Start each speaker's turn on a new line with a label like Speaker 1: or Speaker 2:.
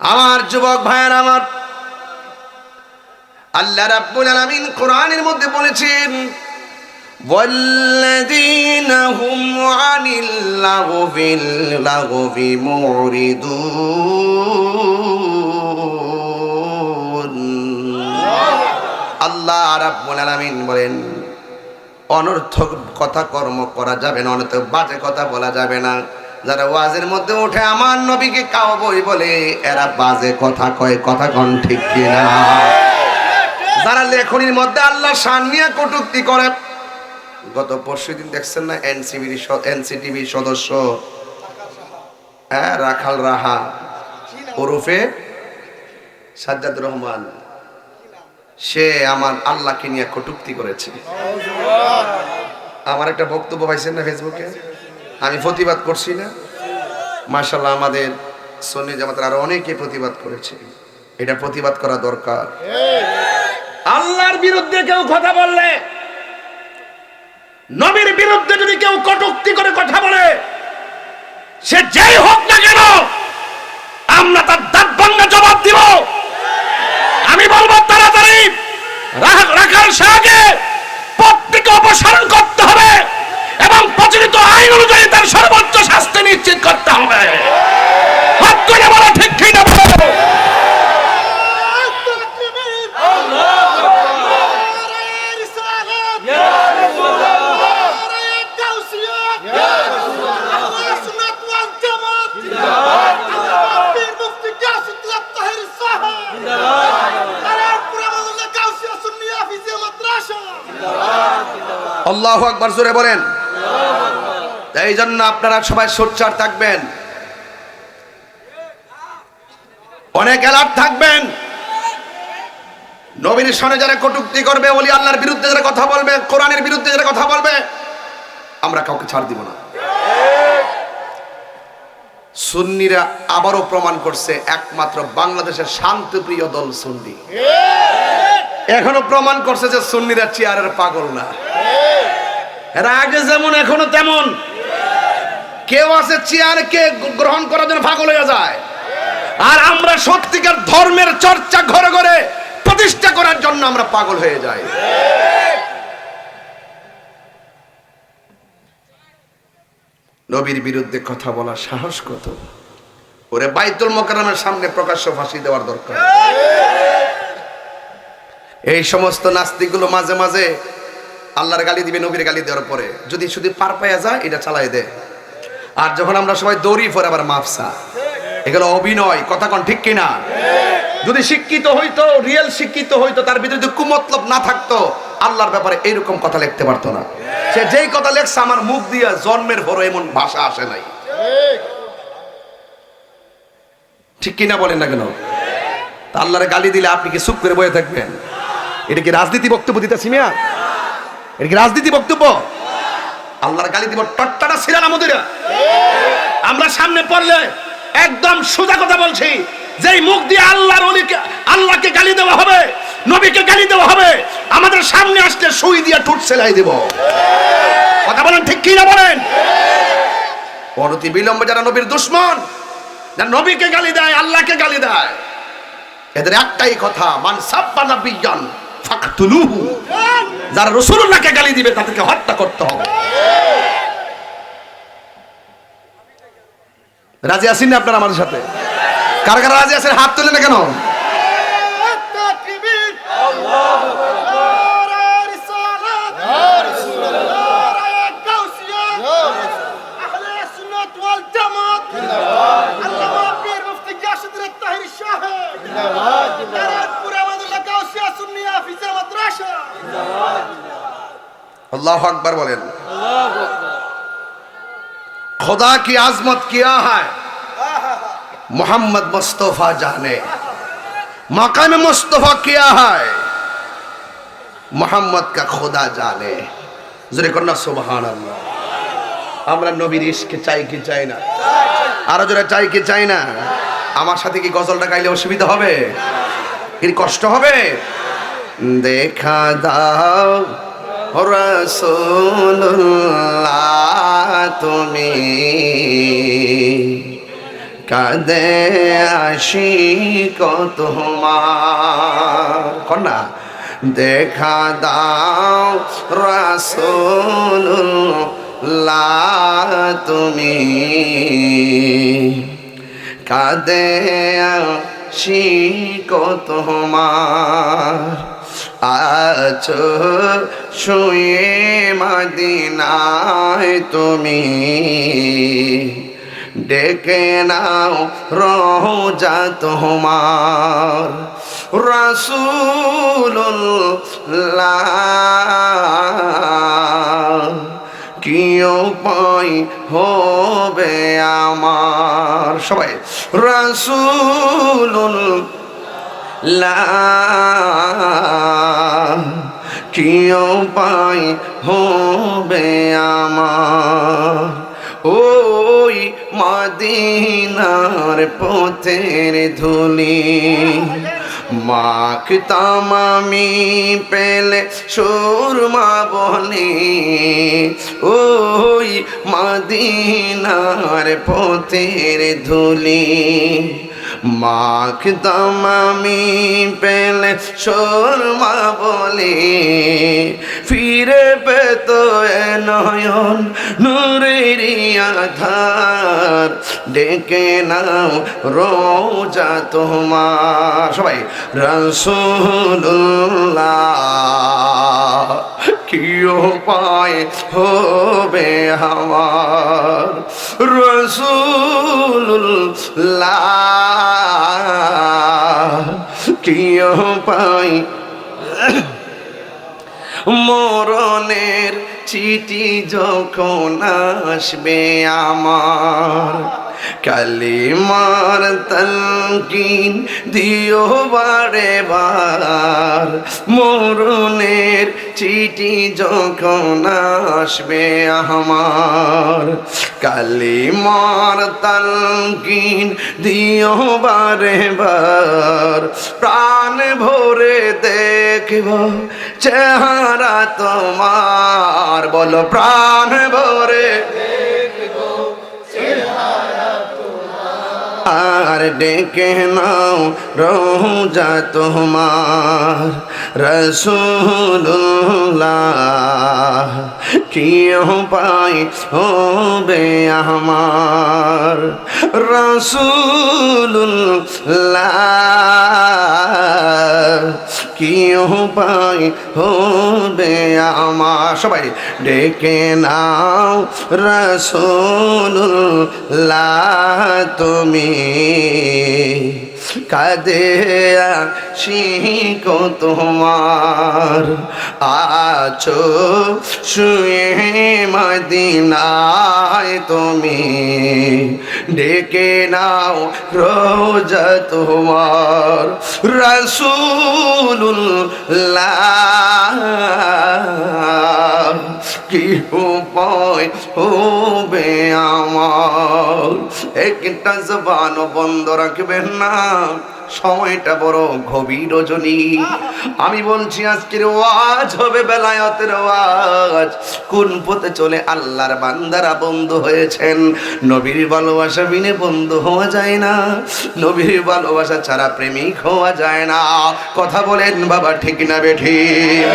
Speaker 1: আমার যুবক ভাইয়ের আমার আল্লাহ রাব্বুল আলামিন কোরআনের মধ্যে বলেছেন والذين هم عن اللغو اللغو معرضون আল্লাহ রাব্বুল আলামিন বলেন অনর্থক কথা কর্ম করা যাবে না অনর্থক বাজে কথা বলা যাবে না যারা ওয়াজের মধ্যে উঠে আমার নবীকে কাও বই বলে, এরা বাজে কথা কয়, কথা কন ঠিক কিনা? যারা লেখনির মধ্যে আল্লাহ শান নিয়ে কটুক্তি করে, গত পরশু দিন দেখছেন না এনসিবির এনসিটিভির সদস্য? হ্যাঁ রাখাল রাহা। ওরফে সাজ্জাদ রহমান। সে আমার আল্লাহকে নিয়ে কটুক্তি করেছে। আমার একটা বক্তব্য পাইছেন না ফেসবুকে? আমি প্রতিবাদ করছি না। মার্শাল্লাহ আমাদের সন্নি জামাতের আরও অনেকে প্রতিবাদ করেছে। এটা প্রতিবাদ করা দরকার।
Speaker 2: আল্লাহর বিরুদ্ধে কেউ কথা বললে, নবীর বিরুদ্ধে যদি কেউ কটুক্তি করে কথা বলে, সে যেই হোক না কেন, আমরা তার দাঁত ভাঙ্গা জবাব দিব। আমি বলব, তাড়াতাড়ি রা- রাখাল শাহকে অপসারণ করতে হবে এবং প্রচলিত আইন অনুযায়ী তার সর্বোচ্চ শাস্তি নিশ্চিত করতে হবে হাত করে বলো ঠিক ঠিক না বলো
Speaker 1: আল্লাহ আকবার জোরে বলেন। এই জন্য আপনারা সবাই সোচ্চার থাকবেন। অনেক অ্যালার্ট থাকবেন। নবীর সনে যারা কটুক্তি করবে, ওলি আল্লাহর বিরুদ্ধে যারা কথা বলবে, কোরআনের বিরুদ্ধে যারা কথা বলবে, আমরা কাউকে ছাড় দিব না। সুন্নিরা আবারও প্রমাণ করছে, একমাত্র বাংলাদেশের শান্তিপ্রিয় দল সুন্নি। এখনও প্রমাণ করছে যে সুন্নিরা চেয়ারের পাগল না। এরা আগে যেমন, এখনও তেমন। কেউ আছে চেয়ারকে গ্রহণ করার জন্য পাগল হয়ে যায়। আর আমরা সত্যিকার ধর্মের চর্চা ঘরে ঘরে প্রতিষ্ঠা করার জন্য আমরা পাগল হয়ে যাই। নবীর বিরুদ্ধে কথা বলার সাহস কত? ওরে বাইতুল মোকাররমের সামনে প্রকাশ্য ফাঁসি দেওয়ার দরকার। এই সমস্ত নাস্তিকগুলো মাঝে মাঝে আল্লাহর গালি দিবে, নবীর গালি দেওয়ার পরে। যদি শুধু পার পাইয়া যায়, এটা চালাই দে। আর যখন আমরা সবাই দৌড়ি পরে আবার মাফসা। এগুলো অভিনয়, কথা কন ঠিক কিনা? যদি শিক্ষিত হইতো রিয়েল শিক্ষিত হইতো, তার ভিতরে যদি কুমতলব না থাকতো, আল্লাহর ব্যাপারে এইরকম কথা লিখতে পারতো না। সে যেই কথা লেখছে, আমার মুখ দিয়া জন্মের বড় এমন ভাষা আসে নাই। ঠিক কিনা বলেন না কেন? আল্লাহরে গালি দিলে আপনি কি চুপ করে বয়ে থাকবেন? এটা কি রাজনীতি বক্তব্য দিতেছি মিয়া? এটা কি রাজনীতি বক্তব্য? আল্লাহর গালি দিব টট্টাটা ছিল না মধুরা
Speaker 2: আমরা সামনে পড়লে একদম সোজা কথা বলছি, যেই মুখ দিয়ে আল্লাহর অলিকে, আল্লাহকে গালি দেওয়া হবে, নবীকে গালি দেওয়া হবে, আমাদের সামনে আসলে সুই দিয়ে ঠুট সেলাই দেব। কথা বলেন ঠিক কি না বলেন?
Speaker 1: অনতি বিলম্বে যারা নবীর দুশ্মন,
Speaker 2: যারা নবীকে গালি দেয়, আল্লাহকে গালি দেয়,
Speaker 1: এদের একটাই কথা, মান সাব্বা নাবিয়ান ফাকতুলুহু।
Speaker 2: যারা রসুল্লাহকে গালি দিবে, তাদেরকে হত্যা করতে হবে।
Speaker 1: রাজি আছেন না আপনারা আমাদের সাথে? কার কার রাজি আছেন? হাত তুলে না কেন? अल्लाह अकबर बोलें खुदा की आजमत किया है मोहम्मद मुस्तफ़ा जाने मकाम मुस्तफ़ा किया है মোহাম্মদ কা খোদা জানে জোরে কন্যা সুবহান আল্লাহ আমরা নবীর ইশকে চাই কি চাই না আরো জোরে চাই কি চাই না আমার সাথে কি গজলটা গাইলে অসুবিধা হবে কি কষ্ট হবে দেখা দাও রসুল্লাহ তুমি কাঁদে আসি কত কন্যা দেখা দাও রাসুল তুমি কাঁদে আসি কত তোমার। আছো শুয়ে মদিনায় তুমি। ডেকে নাও রোজা তোমার। রসুল্লাহ কি উপায় হবে আমার? সবাই রসুল্লাহ কি উপায় হবে আমার? ওই মদিনার পথের ধুলি। মাখতাম আমি পেলে সুরমা বলে। ওই মদিনার পথের ধুলি। মাখতাম আমি পেলে সুরমা বলে, ফিরে পেত নয়ন নূরের আধার। ডেকে নাও রোজা তোমার। সবাই রসুল্লাহ কি উপায় হবে আমার? রসুল্লাহ কি পাই। মরণের চিঠি যখন আসবে আমার কালিমার তলকিন দিও বারে বার। মরণের চিঠি যখন আসবে আমার, কালিমার তলকিন দিও বারে বার। প্রাণ ভরে দেখব চেহারা তোমার, বলো প্রাণ ভরে আর ডেকে নাও রোজা তোমার রসুল্লাহ কি পাই হবে আমার রসুল্লাহ কি উপায় হবে আমার? সবাই ডেকে নাও রসুল্লাহ তুমি কাদে শিখো তোমার। আছো শুয়ে মদিনায় তুমি। ডেকে নাও রোজা তোমার রসুল্লাহ কি উপায় হবে আমার? একটা জবান বন্ধ রাখবেন না। সময়টা বড় গভীর রজনী। আমি বলছি, আজকের ওয়াজ হবে বেলায়তের ওয়াজ। কোন পথে চলে আল্লাহর বান্দারা বন্ধু হয়েছেন? নবীর ভালোবাসা বিনে বন্ধু হওয়া যায় না। নবীর ভালোবাসা ছাড়া প্রেমিক হওয়া যায় না। কথা বলেন বাবা, ঠিক না বেঠিক